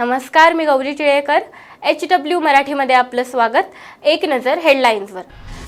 नमस्कार मी Gauri Tilekar. H W मराठीमध्ये आपलं स्वागत. एक नजर हेडलाईन्सवर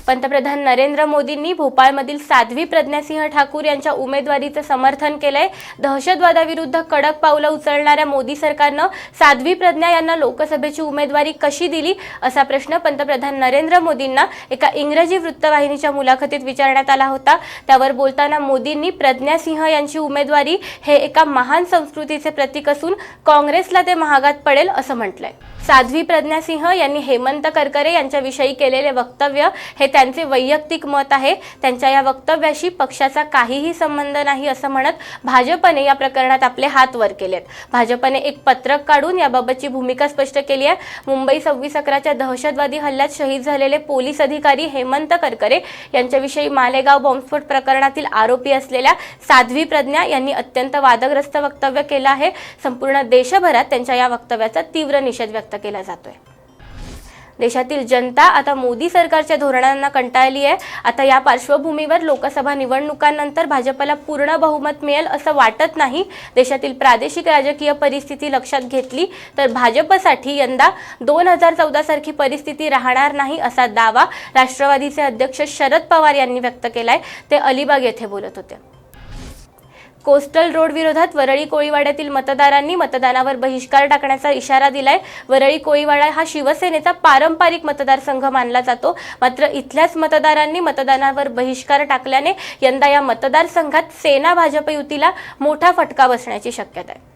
पंतप्रधान नरेंद्र मोदींनी भोपाळमधील साध्वी प्रज्ञासिंह ठाकूर यांच्या उमेदवारीचं समर्थन केलंय. दहशतवादाविरुद्ध कडक पावलं उचलणाऱ्या मोदी सरकारनं साध्वी प्रज्ञा यांना लोकसभेची उमेदवारी कशी दिली? असा प्रश्न पंतप्रधान नरेंद्र मोदींना एका इंग्रजी वृत्तवाहिनीच्या मुलाखतीत विचारण्यात आला होता. त्यावर बोलताना मोदींनी प्रज्ञा सिंह यांची उमेदवारी हे एका महान संस्कृतीचे प्रतीक असून काँग्रेसला ते महागात पडेल असं म्हटलंय. साध्वी प्रज्ञा सिंह यांनी हेमंत करकरे यांच्याविषयी केलेले वक्तव्य हे त्यांचे वैयक्तिक मत आहे. त्यांच्या या वक्तव्याशी पक्षाचा काहीही संबंध नाही असं म्हणत भाजपने या प्रकरणात आपले हात वर केलेत. भाजपने एक पत्रक काढून याबाबतची भूमिका स्पष्ट केली आहे. मुंबई सव्वीस अकराच्या दहशतवादी हल्ल्यात शहीद झालेले पोलीस अधिकारी हेमंत करकरे यांच्याविषयी मालेगाव बॉम्बस्फोट प्रकरणातील आरोपी असलेल्या साध्वी प्रज्ञा यांनी अत्यंत वादग्रस्त वक्तव्य केलं आहे. संपूर्ण देशभरात त्यांच्या या वक्तव्याचा तीव्र निषेध व्यक्त केला जातोय. देशातील जनता आता मोदी सरकारच्या धोरणांना कंटाळली आहे. आता या पार्श्वभूमीवर लोकसभा निवडणुकांनंतर भाजपला पूर्ण बहुमत मिळेल असं वाटत नाही. देशातील प्रादेशिक राजकीय परिस्थिती लक्षात घेतली तर भाजपसाठी यंदा दोन हजार चौदा सारखी परिस्थिती राहणार नाही असा दावा राष्ट्रवादीचे अध्यक्ष शरद पवार यांनी व्यक्त केलाय. ते अलिबाग येथे बोलत होते. कोस्टल रोड विरोधात वरळी कोळीवाड्यातील मतदारांनी मतदानावर बहिष्कार टाकण्याचा इशारा दिलाय. वरळी कोळीवाडा हा शिवसेनेचा पारंपरिक मतदारसंघ मानला जातो. मात्र इथल्याच मतदारांनी मतदानावर बहिष्कार टाकल्याने यंदा या मतदारसंघात सेना भाजप युतीला मोठा फटका बसण्याची शक्यता आहे.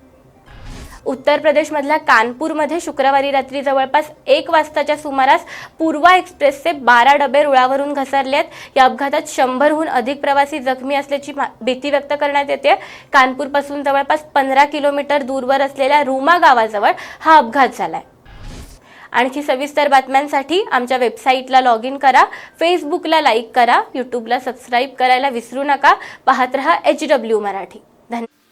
उत्तर प्रदेशमधल्या कानपूरमध्ये शुक्रवारी रात्री जवळपास एक वाजताच्या सुमारास पूर्वा एक्सप्रेसचे बारा डबे रुळावरून घसरले आहेत या अपघातात शंभरहून अधिक प्रवासी जखमी असल्याची मा- भीती व्यक्त करण्यात येते. कानपूरपासून जवळपास पंधरा किलोमीटर दूरवर असलेल्या रुमा गावाजवळ हा अपघात झालाय. आणखी सविस्तर बातम्यांसाठी आमच्या वेबसाईटला लॉग इन करा फेसबुकला लाईक करा यूट्यूबला सबस्क्राईब करायला विसरू नका. पाहत रहा एच डब्ल्यू मराठी.